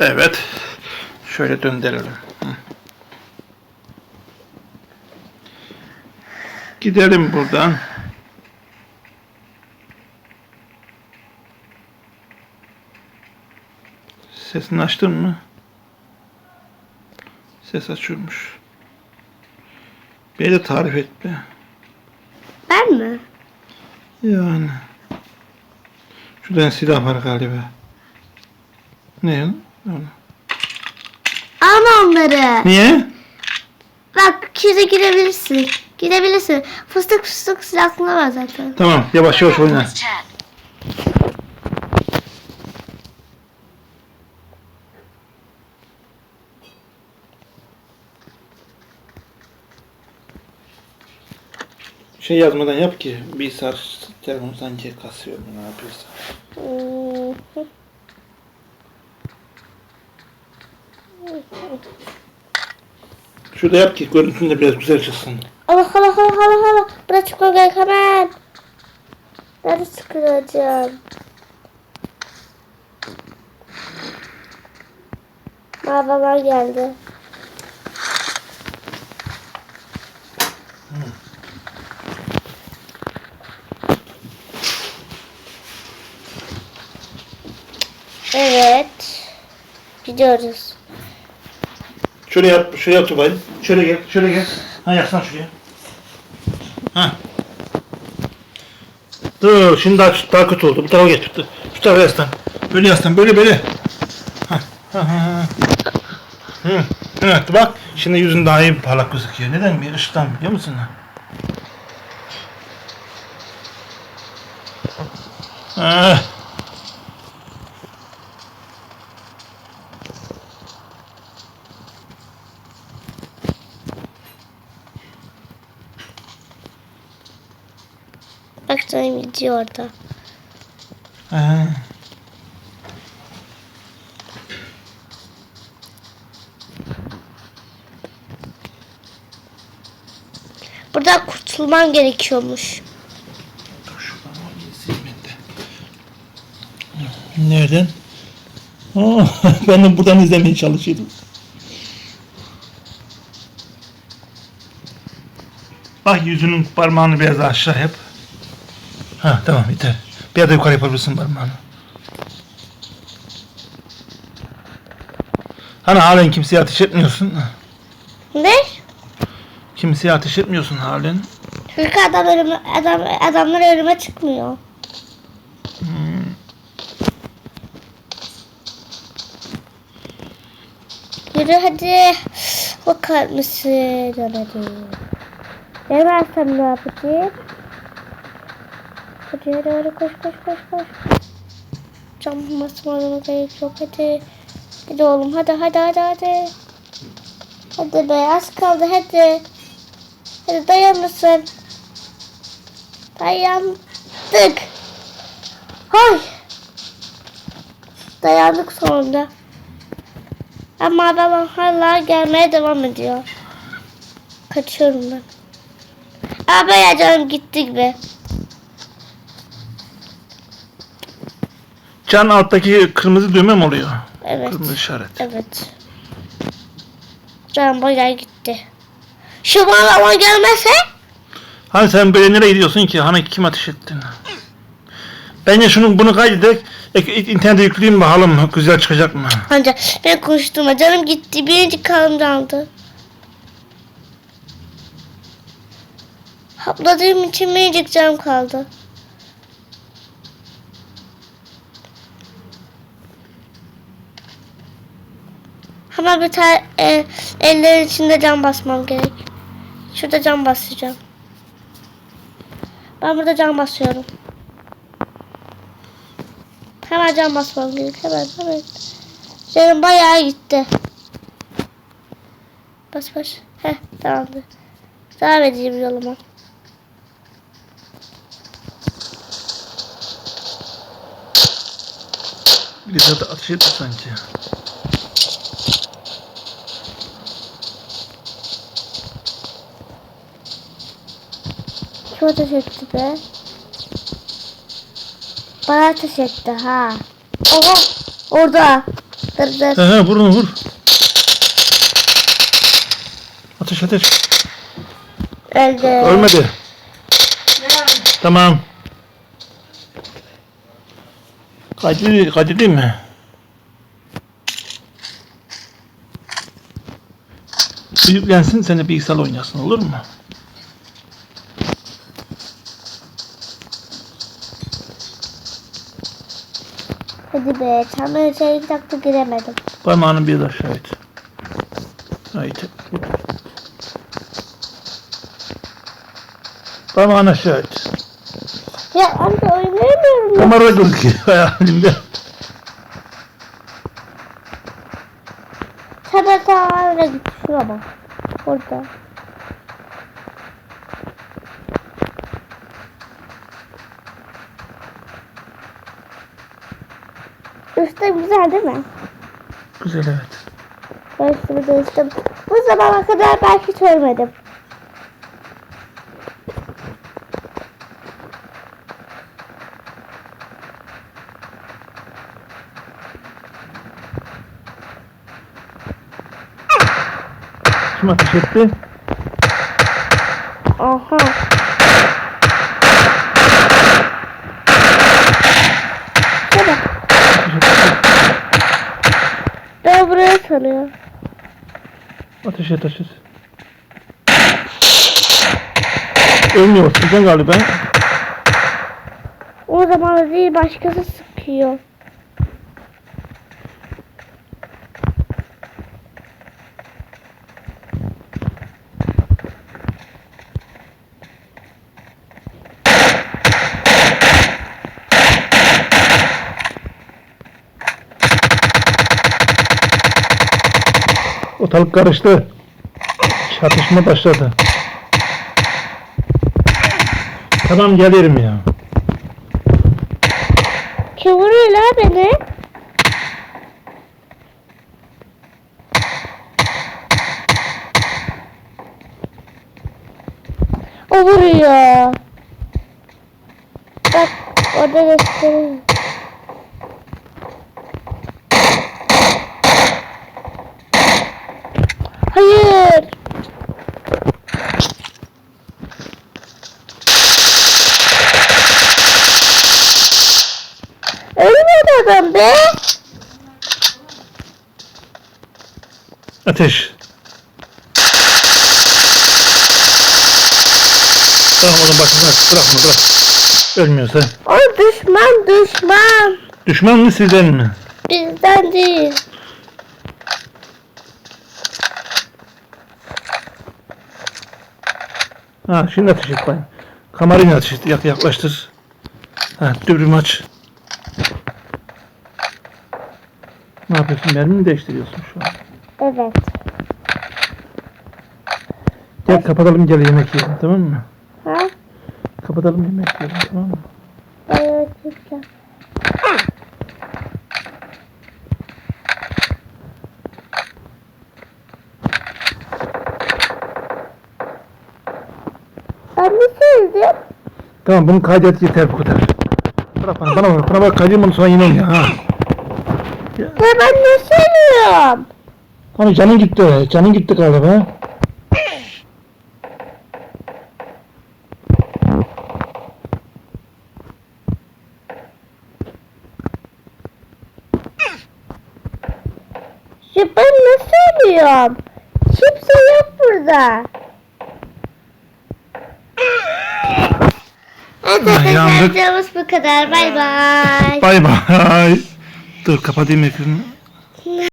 Evet. Şöyle döndürelim. Gidelim buradan. Sesini açtın mı? Ses açıyormuş. Beni de tarif et be. Ben mi? Yani. Şuradan silah var galiba. Ne o? Alma onları. Niye? Bak şurada girebilirsin. Girebilirsin. Fıstık fıstık silahlar var zaten. Tamam yavaş yavaş oyna. Şey yazmadan yap ki bir sar telefon sanki kasıyor ne yapıyorsa. Şurada yap ki görüntün de biraz güzel çıksın. Allah Allah Allah Allah Allah. Buraya çıkmam gerek hemen. Nerede çıkacağım? Babalar geldi. Evet. Gidiyoruz. Şöyle yap, şöyle yap Tubay. Şöyle gel, şöyle gel. Ha yaslan şuraya. Ha. Dur, şimdi daha, daha kötü oldu. Bu tarafa geç. Şu tarafa yaslan. Böyle yaslan, böyle böyle. Ha, ha, ha. Hı. Evet bak, şimdi yüzün daha iyi parlak gözüküyor. Neden? Bir ışıktan biliyor musun? Ah. Bak sana gidiyor orada. Ha. Buradan kurtulman gerekiyormuş. Nereden? Aa, ben de buradan izlemeye çalışıyordum. Bak yüzünün parmağını biraz aşağı yap. Ha tamam yeter. Bir de yukarı yapabilirsin parmağını. Hani halen kimseye ateş etmiyorsun. Ne? Kimseye ateş etmiyorsun halen. Çünkü adam ölüme, adam, adamlar ölüme çıkmıyor. Yürü hadi. Bakar mısın? Hadi. Yemezsem ne yapacağım? Hadi hadi koş koş koş koş. Cam basmana gerek yok hadi. Hadi oğlum hadi hadi hadi hadi. Hadi be az kaldı hadi. Hadi dayanırsın. Dayandık. Hay. Dayandık sonunda. Ama babam hala gelmeye devam ediyor. Kaçıyorum ben. Abi ya canım gittik be. Can alttaki kırmızı düğme mi oluyor? Evet. Kırmızı işaret. Evet. Canım bayağı gitti. Şu bana ama gelmese Hani sen böyle nereye gidiyorsun ki? Hani kim ateş ettin? Bence şunu bunu kaydedek ek- internete yükleyeyim bakalım güzel çıkacak mı? Ancak ben konuştuğuma canım gitti. Birinci kanım aldı. Hapladığım için minicik canım kaldı. Hemen bir tane e, ellerin içinde cam basmam gerek. Şurada cam basacağım. Ben burada cam basıyorum. Hemen cam basmam gerek. Hemen hemen. Canım bayağı gitti. Bas bas. Heh tamamdır. Devam edeyim yoluma. Birisi de ateş etti sanki. Kim ateş etti be? Bana ateş etti ha. Oha orada. Dır dır. He he vur onu vur. Ateş ateş. Öldü. Ölmedi. Tamam. Kadir, Kadir değil mi? Büyüklensin sen de bilgisayar oynasın olur mu? Hadi be. Tam öyle taktı giremedim. Parmağını bir aşağı it. Haydi. Parmağını aşağı it. Ya amca oynayamıyorum. ya. Kamera gözüküyor hayalimde. Tabii ta öyle gitti. Şuna bak. Üstte güzel değil mi? Güzel evet. Ben üstümü değiştim. Bu zamana kadar ben hiç ölmedim. Kim ateş etti? Aha. Şuna bak. Sanıyor. Ateş et ateş et. Ölmüyorsun sen galiba. O zaman değil başkası sıkıyor. Ortalık karıştı. Çatışma başladı. Tamam gelirim ya. Kim vuruyor la beni? O vuruyor. Bak orada gösteriyor. Hayır. Ölmedi adam be. Ateş. Tamam onun başına bırak onu bırak. Ölmüyorsa. O düşman düşman. Düşman mı sizden mi? Bizden değil. Ha şimdi ateş et bayım. Kamerayla ateş et. Yak, yaklaştır. Ha dübrüm aç. Ne yapıyorsun? Mermi mi değiştiriyorsun şu an? Evet. Gel kapatalım gel yemek yiyelim tamam mı? Ha? Kapatalım yemek yiyelim tamam mı? Evet lütfen. Ben söyledim? Tamam bunu kaydet yeter bu kadar. Bırak bana bana bak bana bak kaydedeyim bunu sonra yine oyna ha. Ya ben ne söylüyorum? Hani canın gitti canın gitti galiba. Ya ben ne söylüyorum? Kimse yok burada. Evet Ay, yandık. videomuz bu kadar. Bay bay. Bay bay. Dur kapatayım ekranı.